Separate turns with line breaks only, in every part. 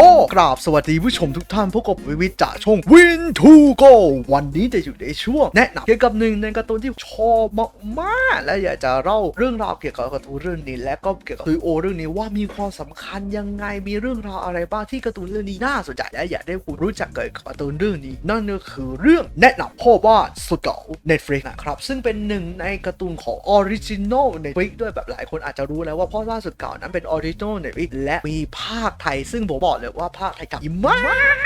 ก็กราบสวัสดีผู้ชมทุกท่านพบกับวิวิจากช่อง Win to Go วันนี้จะอยู่ในช่วง แนะนำเกี่ยวกับหนึ่งในการ์ตูนที่ชอบมากๆและอยากจะเล่าเรื่องราวเกี่ยวกับการ์ตูนเรื่องนี้ และก็เกี่ยวกับซูโอเรื่องนี้ว่ามีความสำคัญยังไงมีเรื่องราวอะไรบ้างที่การ์ตูนเรื่องนี้น่าสนใจและอยากได้คุณรู้จักเกี่ยวกับการ์ตูนเรื่องนี้ นั่นก็คือเรื่องแนะนำพ่อบ้าสุดเก่า Netflix นะครับซึ่งเป็นหนึ่งในการ์ตูนของออริจินอล Netflix ด้วยแบบหลายคนอาจจะรู้แล้วว่าพ่อบ้าสุดเก่านั้นเป็นออริจินอล Netflix และมีภาคไทยซึ่งผมบอกเลยว่าภาคไทยกับมา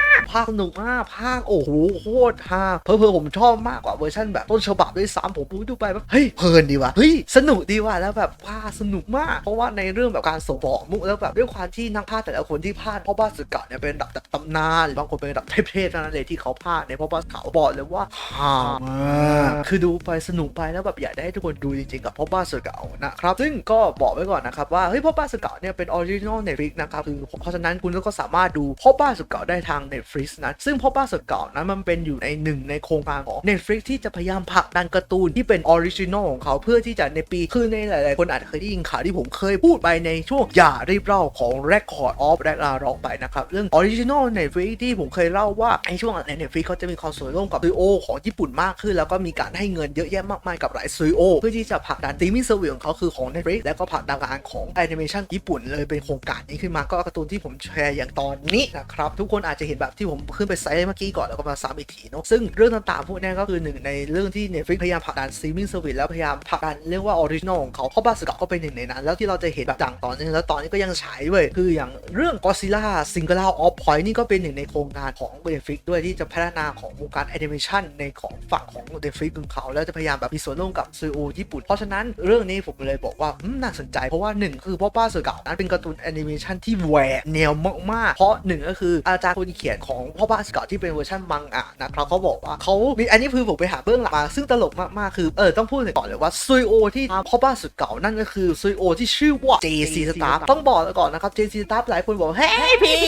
ก ภาคสนุกมากภาคโอ้โหโคตรฮาเพอเพอผมชอบมากกว่าเวอร์ชันแบบต้นฉบับด้วยซ้ำผมดูไปแบบเฮ้ยเพลินดีว่ะเฮ้ยสนุกดีว่ะแล้วแบบภาคสนุกมาก เพราะว่าในเรื่องแบบการส่งบอกมุกแล้วแบบด้วยความที่นักพากย์แต่ละคนที่พากย์พ่อบ้านสึกเก่าเนี่ยเป็นระดับตำนานบางคนเป็นระดับเทพๆนั้นเลยที่เขาพากย์ในพ่อบ้านเก่าบอกเลยว่าฮามากคือดูไปสนุกไปแล้วแบบอยากได้ให้ทุกคนดูจริงๆกับพ่อบ้านสึกเก่านะครับซึ่งก็บอกไว้ก่อนนะครับว่าเฮ้ยพ่อบ้านสึกเก่าเนี่ยเป็นออริจินอลเน็ตฟลิกนะครับคือเพราะฉะนั้นคุณก็สามารถดูพ่อบ้านสึกเก่าได้ทาง Netflix นะซึ่งพ่อบ้าสึกเก่านั้นมันเป็นอยู่ในหนึ่งในโครงการของ Netflix ที่จะพยายามผลักดันการ์ตูนที่เป็นออริจินอลของเขาเพื่อที่จะในปีคือในหลาย ๆ คนอาจจะเคยได้ยินข่าวที่ผมเคยพูดไปในช่วงอย่ารีบเล่าของ Record of Ragnarok ไปนะครับเรื่องออริจินอล Netflix ที่ผมเคยเล่าว่าในช่วงใน Netflix เขาจะมีความสวยร่วมกับซีโอของญี่ปุ่นมากขึ้น แล้วก็มีการให้เงินเยอะแยะมากมายกับหลายซีโอเพื่อที่จะผลักดันตีมิ่งเซอร์วิของเขาคือของ Netflix แล้วก็ผลักดันงานของแอนิเมชันญี่ปุ่นเลยเป็นโครงการนี้ขึ้นมาก็การ์ตูนที่ผมแชร์อย่างตอนนี้นะครับทุกคนอาจจะเห็นแบบทที่ผมขึ้นไปไซต์เมื่อกี้ก่อนแล้วก็มาซ้ำอีกทีเนาะซึ่งเรื่องต่างๆพวกนี้ก็คือหนึ่งในเรื่องที่ Netflix พยายามผลักดันซีมิ่งเซอร์วิสแล้วพยายามผลักดันเรียกว่าออริจินอลของเขาเพราะบาสกับก็เป็นหนึ่งในนั้น แล้วที่เราจะเห็นแบบอย่างตอเนื่องแล้วตอนนี้ก็ยังฉายเว้ยคืออย่างเรื่อง Godzilla Singular of Point นี่ก็เป็นหนึ่งในโครงการของ Netflix ด้วยที่จะพัฒนาของวงการแอนิเมชันในของฝั่งของ Netflix ของเขา แล้วจะพยายามแบบมีส่วนร่วมกับซีโอญี่ปุ่น เพราะฉะนั้นเรื่องนี้ผมเลยบอกว่าอืมน่าสนใจเพราะว่าหนึ่งคือพ่อป้าสือเก่านั้นเป็นการ์ตูนแอนิเมชันที่แหวกแนวมากๆเพราะหนึ่งก็คืออาจารย์คนเขียนของพ่อป้าเสือเก่าที่เป็นเวอร์ชันมังงะนะครับเขาบอกว่าเขามีอันนี้คือผมไปหาเบื้องหลังมา ซึ่งตลกมาก ๆ คือเออต้องพูดก่อนเลยว่าซีโอที่พ่อป้าเสือเก่านั่นก็คือซีโอที่ชื่อว่า JC Staff ต้องบอกก่อนนะครับ JC Staff หลายคนบอกเฮ้ยพี่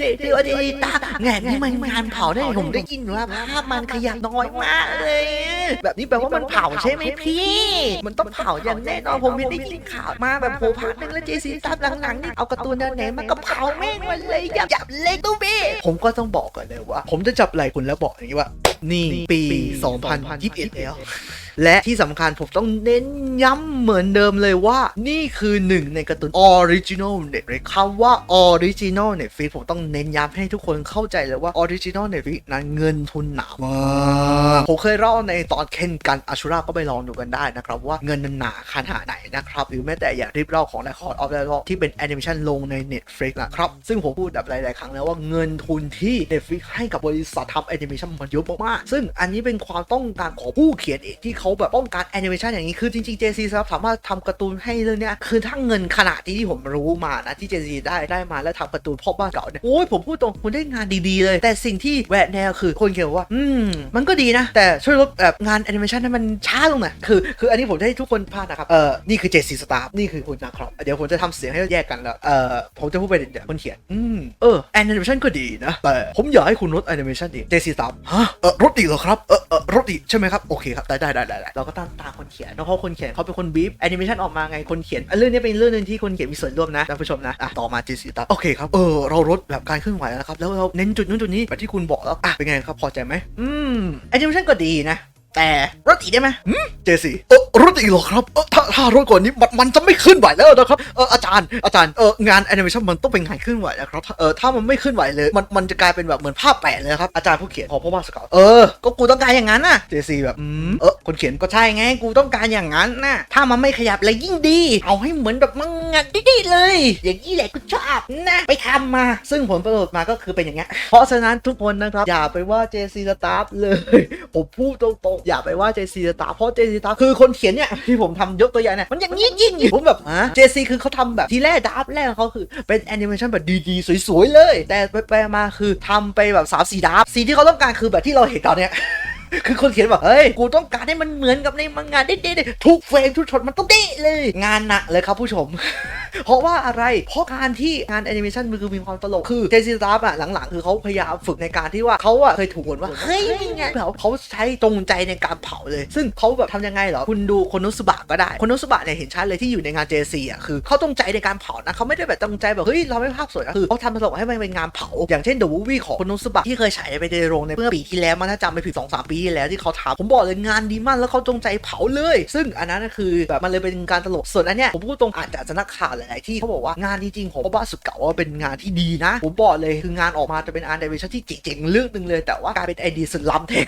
JC Staff แง่นี่มันงานเผาได้ผมได้ยินว่าภาพมันขยันน้อยมากเลย แบบนี้แปลว่ามันเผาใช่ไหมพี่ มันต้องเผาอย่างแน่นอนผมไม่ได้ยินข่าวมาแบบโผพักนึงแล้ว JC Staff หลังๆนี่เอาการ์ตูนแนวไหนมันก็เผาแม่งมันเลยหยับหยับเลยตู้พี่ผมก็ต้องบอกก่อนเลยว่า ผมจะจับไหล่คุณแล้วบอกอย่างนี้ว่า นี่ปี 2021แล้ว และที่สำคัญผมต้องเน้นย้ำเหมือนเดิมเลยว่านี่คือหนึ่งในการ์ตูนออริจินอลเน็ตฟลิกคำว่าออริจินอลเน็ตฟลิกผมต้องเน้นย้ำให้ทุกคนเข้าใจเลยว่าออริจินอลเน็ตฟลิกนั้นเงินทุนหนามากผมเคยเล่าในตอนเคนกันอาชูราก็ไปลองดูกันได้นะครับ ว่าเงินมันหนาขนาดไหนนะครับ หรือแม้แต่อย่ารีบเล่าของ Record of the Law ที่เป็นแอนิเมชันลงใน Netflix นะครับ ซึ่งผมพูดแบบหลาย ๆ ครั้งแล้วว่าเงินทุนที่ Netflix ให้กับบริษัททำแอนิเมชันมันเยอะมากๆซึ่งอันนี้เป็นความต้องการของผู้เขียนเองที่เขาแบบต้องการแอนิเมชันอย่างนี้คือจริงๆ JC สามารถทำการ์ตูนให้เรื่องเนี้ยคือถ้าเงินขนาดที่ที่ผมรู้มานะที่ JC ได้ได้มาแล้วทำการ์ตูนพ่อบ้านเก่าเนี่ยโอ้ยผมพูดตรงคุณได้งานดีๆเลย แต่สิ่งที่แหวกแนวคือคนเขียนว่า อืม มันก็ดีนะ แต่ช่วยลดแบบงานแอนิเมชันให้มันช้าลงหน่อยคือคืออันนี้ผมให้ทุกคนพลาดนะครับเออนี่คือ JC Staff นี่คือคุณนะครับเดี๋ยวผมจะทำเสียงให้แยกกันแล้วเออผมจะพูดไปเดี๋ยวคนเขียนอืมเออแอนิเมชันก็ดีนะแต่ผมอยากให้คุณลดแอนิเมชันอีก JC Staff ฮะเออลดอีกเหรอครับเออเออลดอีกใช่ไหมครับโอเคครับได้ได้ได้ได้ได้เราก็ตามตามคนเขียนเพราะคนเขียนเขาเป็นคนบีฟแอนิเมชันออกมาไงคนเขียนเรื่องนี้เป็นเรื่องหนึงที่คนเขียนมีส่วนร่วมนะท่านผู้ชมนะอะต่อมาจีสีตะโอเคครับเออเราลดแบบการเคลื่อนไหวแล้วครับแล้วเราเน้นจุดนู้นจุดนี้แบบที่คุณบอกแล้วอะเป็นไงครับพอใจไหมอืมแอนิเมชันก็ดีนะ แต่รถอีกได้ไหมเจสี่เออรถอีกเหรอครับเออถ้าถ้ารถกว่านี้มันมันจะไม่ขึ้นไหวแล้วนะครับเอออาจารย์อาจารย์เอองานแอนิเมชันมันต้องเป็นงานขึ้นไหวนะครับถ้าเออถ้ามันไม่ขึ้นไหวเลย มันมันจะกลายเป็นแบบเหมือนภาพแปะเลยครับอาจารย์ผู้เขียนพอพ่อบ้านสกาวเออก็กูต้องการอย่างนั้นน่ะเจสี่แบบอืมเออคนเขียนก็ใช่ไงกูต้องการอย่างนั้นน่ะถ้ามันไม่ขยับเลยยิ่งดี เอาให้เหมือนแบบมังงะดีๆเลย อย่างนี้แหละกูชอบนะไปทำมา ซึ่งผลประโยชน์มาก็คือเป็นอย่างเงี้ยเพราะฉะนั้นทุกคนนะครับอย่าไปว่า JC Staff เลยผมพูดตรงๆอย่าไปว่า JC Staff เพราะ JC Staff คือคนเขียนเนี่ยที่ผมทำยกตัวอย่างเนี่ยมันอย่างนี้ยิ่งอยู่ผมแบบฮะ JC คือเขาทำแบบทีแรกดับแรกของเขาคือเป็นแอนิเมชันแบบดีๆ สวยๆ เลย แต่ไปๆมาคือทำไปแบบสามสี่ดับสีที่เขาต้องการคือแบบที่เราเห็นตอนเนี้ยคือคนเขียนแบบเฮ้ย กูต้องการให้มันเหมือนกับในมังงะเด้ๆๆทุกเฟรมทุกช็อตมันต้องเด้เลย งานหนักเลยครับผู้ชม เพราะว่าอะไร เพราะการที่งานแอนิเมชันมันคือมีความตลก คือเจสซี่สตาร์อะหลังๆ คือเขาพยายามฝึกในการที่ว่าเขาอะเคยถูกบ่นว่า เฮ้ยนี่ไงเขาเขาใช้ตรงใจในการเผาเลย ซึ่งเขาแบบทำยังไงเหรอ คุณดูโคนโนสุบะก็ได้โคนโนสุบะเนี่ยเห็นชัดเลยที่อยู่ในงาน JC อะคือเขาตรงใจในการเผานะเขาไม่ได้แบบตรงใจแบบเฮ้ยเราไม่ภาพสวยนะคือเขาทำตลกให้มันเป็นงานเผา อย่างเช่น The Movie ของโคนโนสุบะที่เคยฉายไปในโรงในเมื่อปีที่แล้วมันถ้าจำไม่ผิดสองสามปีที่แล้วที่เขาทำผมบอกเลยงานดีมากแล้วเขาจงใจเผาเลย ซึ่งอันนั้นนะคือแบบมันเลยเป็นการตลกส่วนอันเนี้ยผมพูดตรงอาจจะจะนักข่าวหลาย ๆ ที่เขาบอกว่างานจริงๆของบ้าสุดเก่าว่าเป็นงานที่ดีนะ ผมบอกเลยคืองานออกมาจะเป็นอาร์ตเดวิชั่นที่เจ๋ง ๆ เรื่องหนึ่งเลย แต่ว่ากลายเป็นไอเดียสุดล้ำเทค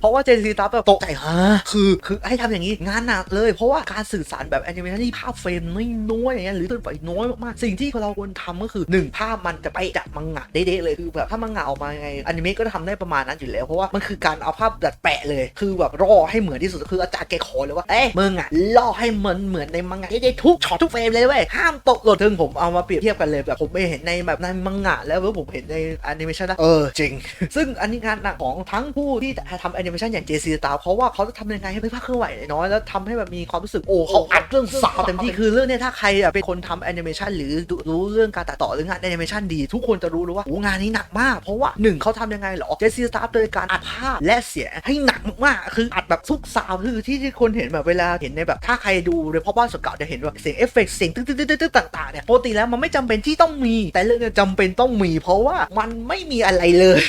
เพราะว่าเจนซีตับแบบตกใจฮะคือคือให้ทำอย่างนี้งานหนักเลย เพราะว่าการสื่อสารแบบแอนิเมชันที่ภาพเฟรมน้อยๆอย่างเงี้ยหรือตัวไปน้อยมาก ๆ สิ่งที่เราควรทำก็คือหนึ่งภาพมันจะไปจากมังงะเด้ๆเลยคือแบบถ้ามังงะออกมายังไงอนิเมะก็ทำได้ประมาณนั้นอยู่แล้วเพราะว่ามันคือการเอาภาพดัดแปะเลย คือแบบรอให้เหมือนที่สุดคืออาจารย์แกขอเลยว่าเอ้ยมึงอะล่อให้เหมือนเหมือนในมังงะเด้ทุกช็อตทุกเฟรมเลยเว้ยห้ามตกหล่นถึงผมเอามาเปรียบเทียบกันเลยแบบผมไปเห็นในแบบในมังงะแล้วแล้วผมเห็นในแอนิเมชันนะเออจริง ซึ่งอันนี้งานหนักของทั้งผู้ที่ทำแอนิเมชันอย่าง JC ตาเพราะว่าเขาจะทำยังไงให้เป็นภาพเคลื่อนไหวน้อยแล้วทำให้แบบมีความรู้สึกโอ้เขาอัดเรื่องสาวเต็มที่คือเรื่องเนี้ยถ้าใครอะเป็นคนทำแอนิเมชันหรือรู้เรื่องการตัดต่อหรืองานแอนิเมชันดี ทุกคนจะรู้เลยว่าโอ้งานนี้หนักมาก เพราะว่าหนึ่งเขาทำยังไงเหรอ JC ตาโดยการอัดภาพและเสียงให้หนักมากๆคืออัดแบบทุกสาวคือที่ที่คนเห็นแบบเวลาเห็นในแบบถ้าใครดูโดยเฉพาะบ้านสดเก่าจะเห็นว่าเสียงเอฟเฟกต์เสียงตึ๊ดๆๆๆต่างๆเนี่ยปกติแล้วมันไม่จำเป็นที่ต้องมี แต่เรื่องเนี้ยจำเป็นต้องมี เพราะว่ามันไม่มีอะไรเลย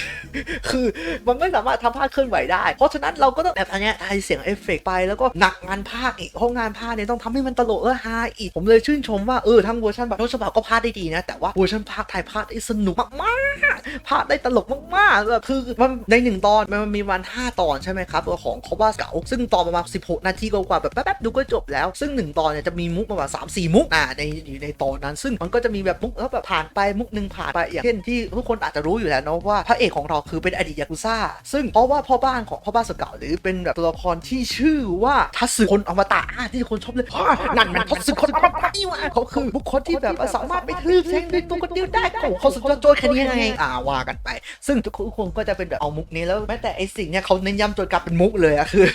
คือมันไม่สามารถทำภาพเคลื่อนไหวได้ เพราะฉะนั้นเราก็ต้องแบบอันเนี้ยทายเสียงเอฟเฟกต์ไปแล้วก็หนักงานภาคอีกเพราะงานภาคเนี่ยต้องทำให้มันตลกและฮาอีก ผมเลยชื่นชมว่าเออทั้งเวอร์ชันแบบต้นฉบับก็ภาคได้ดีนะ แต่ว่าเวอร์ชันภาคไทยภาคได้สนุกมากๆภาคได้ตลกมากๆแบบคือมันในหนึ่งตอนมันมีวันห้าตอนใช่ไหมครับตัวของคอบ้าเก่าซึ่งตอนประมาณ16 นาทีกว่าๆแบบแป๊บๆดูก็จบแล้ว ซึ่งหนึ่งตอนเนี่ยจะมีมุกประมาณสามสี่มุกอ่าในอยู่ในตอนนั้น ซึ่งมันก็จะมีแบบมุกแล้วแบบผ่านไปมุกหนึ่งผ่านไปอย่างเช่นที่ทุกคนอาจจะรู้อยู่แล้วเนาะว่าพระเอกของเราคือเป็นอดีตยากุซ่า ซึ่งเพราะว่าพ่อบ้านของพ่อบ้านสเก่าหรือเป็นแบบตัวละครที่ชื่อว่าทัศคนอมตะอะที่คนชอบเลยอะนั่นมันทัศคนอมตะนี่หว่าเขาคือบุคคลที่แบบว่าสามารถไปทะลึ่งแซงด้วยตัวคนเดียวได้โอ้โหเขาสุดยอดโจทย์แค่นี้ยังไงอ่าว่ากันไป ซึ่งทุกคนก็จะเป็นแบบเอามุกนี้แล้วแม้แต่ไอสิ่งเนี่ยเขาเน้นย้ำจนกลับเป็นมุกเลยอะคือ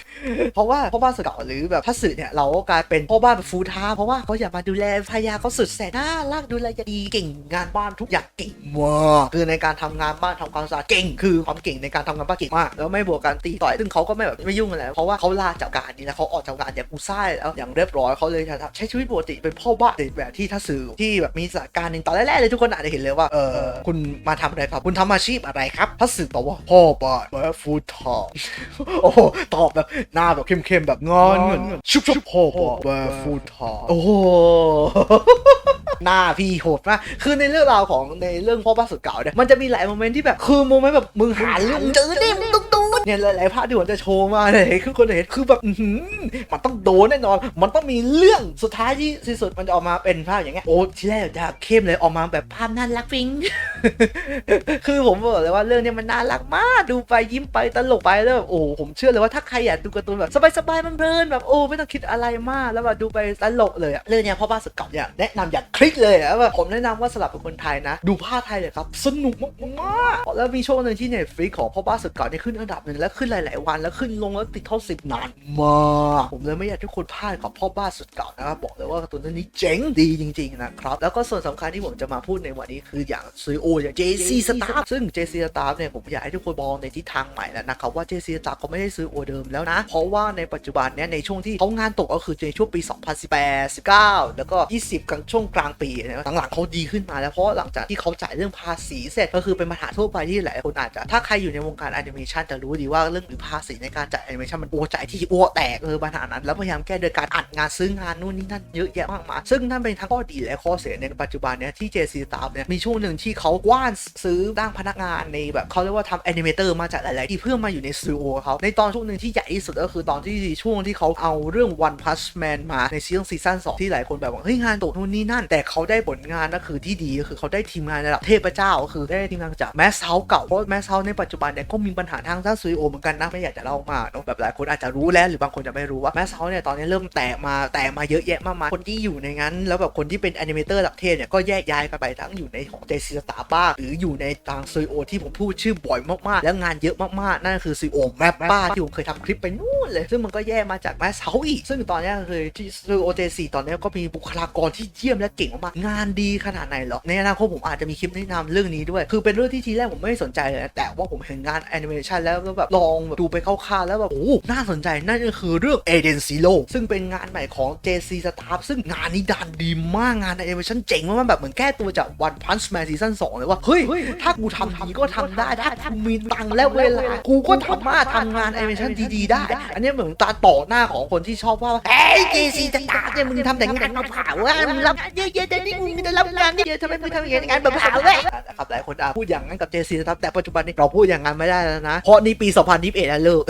เพราะว่าพ่อบ้านสเก่าหรือแบบทัศเนี่ยเราก็กลายเป็นพ่อบ้านแบบฟูลไทม์เพราะว่าเขาอยากมาดูแลภรรยาเขาสุดแสนน่ารักดูแลดีเก่งงานบ้านทุกอย่างเก่งมากคือในการทำงานบ้านทำความสะอาดเก่ง คือความเก่งในการทำงานบ้านเก่งมากแล้วไม่บวกการตีต่อยซึ่งเขาก็ไม่แบบไม่ยุ่งอะไรเพราะว่าเขาลาจากการนี้แล้วเขาออกจากงานอย่างกูซ่าแล้วอย่างเรียบร้อยเขาเลยใช้ชีวิตปกติเป็นพ่อบ้านแบบที่ทัศที่แบบมีสถานการณ์หนึ่งตอนแรกๆเลยทุกคนอาจจะเห็นเลยว่าเออคุณมาทำอะไรครับคุณทำอาชีพอะไรครับทัศตอบว่าพ่อบ้านแบบฟูลไทม์โอ้โหตอบแบบหน้าแบบเข้มๆแบบงอนเงินชุบชุบพ่อบ้านแบบฟูลไทม์โอ้หน้าพี่โหดมากคือในเรื่องราวของในเรื่องพ่อบ้านสุดเก่าเนี่ยมันจะมีหลายโมเมนต์ที่แบบคือโมเมนต์แบบมึงหาเรื่องเจอดิมึงต้อง เนี่ยหลายๆภาพที่ผมจะโชว์มาเลยคือคนเห็นคือแบบมันต้องโดนแน่นอน มันต้องมีเรื่องสุดท้ายที่สุดมันจะออกมาเป็นภาพอย่างเงี้ยโอ้ที่แรกจะเข้มเลยออกมาแบบภาพน่ารักฟิงคือผมบอกเลยว่าเรื่องเนี้ยมันน่ารักมากดูไปยิ้มไปตลกไปแล้วแบบโอ้ผมเชื่อเลยว่าถ้าใครอยากดูการ์ตูนแบบสบายๆมันเพลินแบบโอ้ไม่ต้องคิดอะไรมากแล้วแบบดูไปตลกเลยอะเรื่องเนี้ยพ่อบ้านสุดเก่าเนี่ยแนะนำอย่างคลิกเลยอะแบบผมแนะนำว่าสำหรับเป็นคนไทยนะ ดูภาคไทยเลยครับสนุกมากๆแล้วมีช่วงหนึ่งที่เน็ตฟลิกของพ่อบ้านสุดเก่าเนี่ยขึ้นอันดับนึ่งแล้วขึ้นหลาย ๆ วันแล้วขึ้นลงแล้วติดเข้าสิบนานมากผมเลยไม่อยากให้ทุกคนพลาดกับพ่อบ้านสุดเก่านะครับบอกเลยว่าการ์ตูนเรื่องนี้เจ๋งดีจริง ๆ นะครับ แล้วก็ส่วนสำคัญที่ผมจะมาพูดในวันนี้คืออย่างซีโออย่าง JC Staff ซึ่ง JC Staff เนี่ยผมอยากให้ทุกคนมองในทิศทางใหม่แล้วนะครับว่า JC Staff เขาไม่ได้ซื้อโอเดิมแล้วนะ เพราะว่าในปัจจุบันเนี่ยในช่วงที่เขางานตกก็คือในช่วงปี 2018 19 แล้วก็ 20กลางช่วงกลางปีนะหลังๆเขาดีขึ้นมาแล้วเพราะหลังจากที่เขาจ่ายเรื่องภาษีเสร็จก็คือเป็นปัญหาทั่วไปที่หลายคนอาจจะถ้าใครอยู่ในวงการแอนิเมชันจะรู้ดีว่าเรื่องหรือภาษีในการจ่ายแอนิเมชันมันโอ้จ่ายที่อ้วแตกเออปัญหานั้น แล้วพยายามแก้โดยการอัดงานซื้องานนู่นนี่นั่นเยอะแยะมากมายซึ่งนั่นเป็นทั้งข้อดีและข้อเสียในปัจจุบันเนี่ยที่ JC Staff เนี่ยมีช่วงหนึ่งที่เขากว้านซื้อด้างพนักงานในแบบเขาเรียกว่าทำแอนิเมเตอร์มาจากหลาย ๆ ที่เพื่อมาอยู่ในสตูดิโอเขาในตอนช่วงหนึ่งที่ใหญ่ที่สุดก็คือตอนที่ช่วงที่เขาเอาเรื่อง One Punch Man มาในซีซั่นซีซั่นสองที่หลายคนแบบว่าเฮ้ยงานตกนู่นนี่นั่น แต่เขาได้ผลงานก็คือที่ดีก็คือเขาได้ทีมงานระดับเทพเจ้าก็คือได้ทีมงานจากแมสเซาเก่าเพราะแมสเซาในปัจจุบันเนี่ยก็มีปัญหาทางด้านสตูซูโอเหมือนกันนะไม่อยากจะเล่ามากเนอะแบบหลายคนอาจจะรู้แล้วหรือบางคนจะไม่รู้ว่าแมสเซาเนี่ยตอนนี้เริ่มแตกมาแตกมาเยอะแยะมากมายคนที่อยู่ในนั้น แล้วแบบคนที่เป็นแอนิเมเตอร์ระดับเทพเนี่ยก็แยกย้ายกันไปทั้งอยู่ในของเจซีสตาบ้างหรืออยู่ในทางซูโอที่ผมพูดชื่อบ่อยมากๆ แล้วงานเยอะมากๆ นั่นคือซูโอแมปป้าที่ผมเคยทำคลิปไปนู่นเลย ซึ่งมันก็แยกมาจากแมสเซาอีก ซึ่งตอนนี้คือที่ซูโอเจซีตอนนี้ก็มีบุคลากรที่เยี่ยมและเก่งมากงานดีขนาดไหนหรอในอนาคตผมอาจจะมีคลิปแนะนำเรื่องนี้ด้วย คือเป็นเรื่องที่ทีแรกผมไม่สนใจเลยแต่ว่าผมเห็นงานแอนิเมชันแล้วแล้วแบบลองแบบดูไปคร่าวๆแล้วแบบโอ้น่าสนใจนั่นก็คือเรื่อง a d e n Zero ซึ่งเป็นงานใหม่ของ JC Staff ซึ่งงานนี้ดันดีมากงานแอนิเมชันเจ๋งมากๆแบบเหมือนแก้ตัวจาก One Punch Man ซีซั่น2เลยว่า เฮ้ย ถ้ากูทำดีก็ทำได้ถ้ากูมีตังค์และเวลา กูก็สามารถทำงานแอนิเมชันดีๆได้ อันนี้เหมือนตาต่อหน้าของคนที่ชอบว่าเฮ้ย JC Staff เนี่ยมึงทำแต่งานเผาๆว่ามึงรับงานเยอะๆแต่นี่มึงจะรับงานนี่เยอะทำไมมึงทำอย่างงานแบบเผาๆเว้ยนะครับหลายคนอาจพูดอย่างนั้นกับ JC Staff แต่ปัจจุบันนี้เราพูดอย่างนั้นไม่ได้แล้วนะเพราะนี่ปี2021แล้วเลิก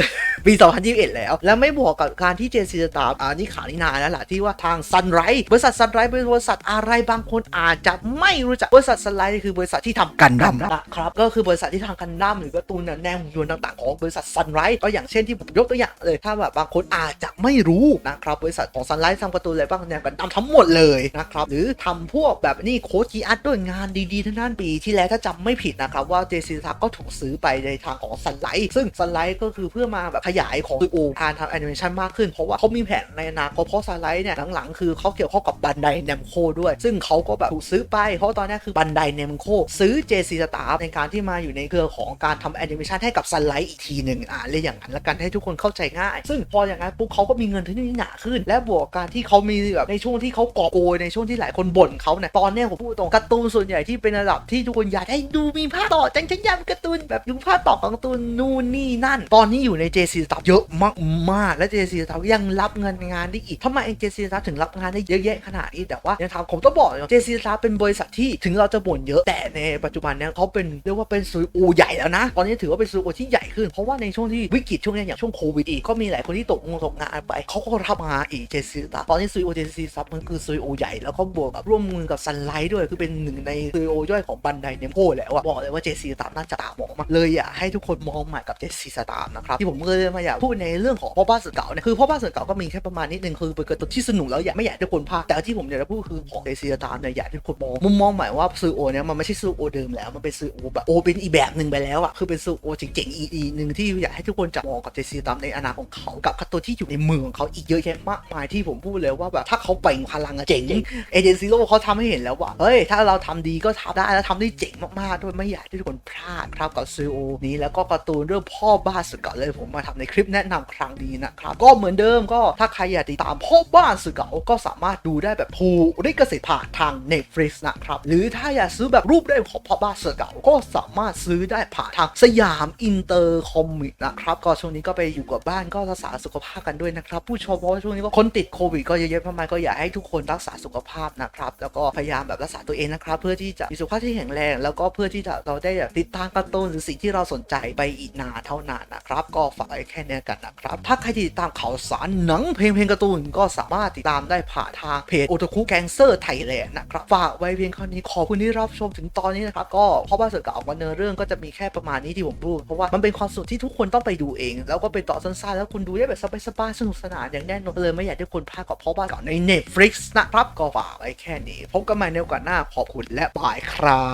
ปี 2021 แล้ว แล้วไม่บวกกับการที่ JC Staff อ่านี่ข่าวนี่นานแล้วล่ะที่ว่าทาง Sunrise บริษัท Sunrise เป็นบริษัทอะไรบางคนอาจจะไม่รู้จักบริษัท Sunrise คือบริษัทที่ทำกันดั้มนะครับก็คือบริษัทที่ทำกันดั้มหรือการ์ตูนแนวหุ่นยนต์ต่างๆของบริษัท Sunrise ก็อย่างเช่นที่ผมยกตัวอย่างเลยถ้าแบบบางคนอาจจะไม่รู้นะครับบริษัทของ Sunrise ทำการ์ตูนอะไรบ้างแนวกันดั้มทั้งหมดเลยนะครับหรือทำพวกแบบนี่โค้ดกีอาร์ตด้วยงานดีๆทั้งนั้นปีที่แล้วถ้าจำไม่ผิดนะครับว่า JC Staff ก็ถูกซื้อไปในทางของ Sunlight ซึ่ง Sunlight ก็คือเพื่อมาแบบขยายของตัวโอการทำแอนิเมชันมากขึ้น เพราะว่าเขามีแผนในอนาคตเพราะ Sunlight เนี่ยหลังๆ คือเขาเกี่ยวข้องกับบันไดเนมโคด้วย ซึ่งเขาก็แบบถูกซื้อไป เพราะตอนนี้คือบันไดเนมโคซื้อ JC Staff ในการที่มาอยู่ในเครือของการทำแอนิเมชันให้กับ Sunlight อีกทีหนึ่งอ่าเรียอย่างนั้นละกันให้ทุกคนเข้าใจง่าย ซึ่งพออย่างนั้นปุ๊บเขาก็มีเงินที่นี่หนาขึ้น และบวกกับการที่เขามีแบบในช่วงที่เขากอบโกยในช่วงที่หลายคนบ่นเขาเนี่ยตอนนี้ผมพูดตรงการ์ตูนส่วนใหญ่ที่เป็นระดับที่ทุกคนอยากให้ดูมีภาคต่อจังฉันอยากการ์ตูนแบบดูภาคต่อของการ์ตูนนู่นนีนั่น ตอนนี้อยู่ใน JC Staff เยอะมากมากและ JC Staff ยังรับเงินงานได้อีกทำไม JC Staff ถึงรับงานได้เยอะแยะขนาดนี้แต่ว่ายังทำผมต้องบอกเลย JC Staff เป็นบริษัทที่ถึงเราจะบ่นเยอะแต่ในปัจจุบันเนี่ยเขาเป็นเรียกว่าเป็นซูโอใหญ่แล้วนะ ตอนนี้ถือว่าเป็นซูโอที่ใหญ่ขึ้น เพราะว่าในช่วงที่วิกฤตช่วงนี้อย่างช่วงโควิดอีกก็มีหลายคนที่ตกงานตกงานไปเขาก็รับมาอีก JC Staff ตอนนี้ซูโอ JC Staff มันคือซูโอใหญ่แล้วก็บวกกับร่วมมือกับ Sunlight ด้วยคือเป็นหนึ่งในซูโอย่อยของบันไดเนมโกแล้วอะบอกเลยว่า JC Staff น่าจะตามองมาเลยอยากให้ทุกคนมองใหม่กับ JC Staff นะครับที่ผมเคยมาอยากพูดในเรื่องของพ่อบ้านสื่อเก่าเนี่ยคือพ่อบ้านสื่อเก่าก็มีแค่ประมาณนิดนึงคือเป็นการ์ตูนที่สนุกแล้วอยากไม่อยากให้ทุกคนพลาดแต่ที่ผมอยากจะพูดคือของ JC Staff เนี่ยอยากให้ทุกคนมองมุมมองใหม่ว่าซูโอเนี่ยมันไม่ใช่ซูโอเดิมแล้วมันเป็นซูโอแบบโอเป็นอีแบบหนึ่งไปแล้วอะคือเป็นซูโอเจ๋งๆอีกหนึ่งที่อยากให้ทุกคนจับมองกับ JC Staff ในอนาคตของเขากับการ์ตูนที่อยู่ในมือของเขาอีกเยอะแยะมากมายที่ผมพูดเลยว่าแบบถ้าเขาเปล่งพลังอะเจ๋งเอเจนซี่โลเขาทำให้เห็นแล้วว่าเฮ้ยถ้าเราทำดีก็ทำได้แล้วทำได้เจ๋งมากๆด้วยไม่อยากให้ทุกคนพลาดครับกับซูโอนี้แล้วก็การ์ตูนเรื่องพ่อบ้านสุดเก่าเลยผมมาทำในคลิปแนะนำครั้งนี้นะครับ ก็เหมือนเดิมก็ถ้าใครอยากติดตามพ่อบ้านสุดเก่าก็สามารถดูได้แบบถูกลิขสิทธิ์ผ่านทาง Netflix นะครับ หรือถ้าอยากซื้อแบบรูปได้ของพ่อบ้านสุดเก่าก็สามารถซื้อได้ผ่านทางสยามอินเตอร์คอมมิกนะครับก็ช่วงนี้ก็ไปอยู่กับบ้านก็รักษาสุขภาพกันด้วยนะครับผู้ชมเพราะว่าช่วงนี้ก็คนติดโควิดก็เยอะๆมากมายก็อยากให้ทุกคนรักษาสุขภาพนะครับแล้วก็พยายามแบบรักษาตัวเองนะครับเพื่อที่จะมีสุขภาพที่แข็งแรง แล้วก็เพื่อที่จะเราได้แบบติดตามการ์ตูนหรือสิ่งที่เราสนใจไปอีกนานเท่านานนะครับ ก็ฝากไว้แค่นี้กันนะครับ ถ้าใครที่ติดตามข่าวสารหนังเพลงเพลงการ์ตูนก็สามารถติดตามได้ผ่านทางเพจโอตาคุแกงเซอร์ไทยแลนด์นะครับฝากไว้เพียงเท่านี้ขอบคุณที่รับชมถึงตอนนี้นะครับก็เพราะว่าเสือเก่าวันเนื้อเรื่องก็จะมีแค่ประมาณนี้ที่ผมพูดเพราะว่ามันเป็นความสุขที่ทุกคนต้องไปดูเอง แล้วก็เป็นต่อสั้นๆแล้วคุณดูได้แบบสบายๆสนุกสนานอย่างแน่นอนเลยไม่อยากให้คนพลาดกับเพราะว่าก่าใน Netflix นะครับก็ฝากไว้แค่นี้พบกันใหม่ในโอกาสหน้าขอบคุณและบายครั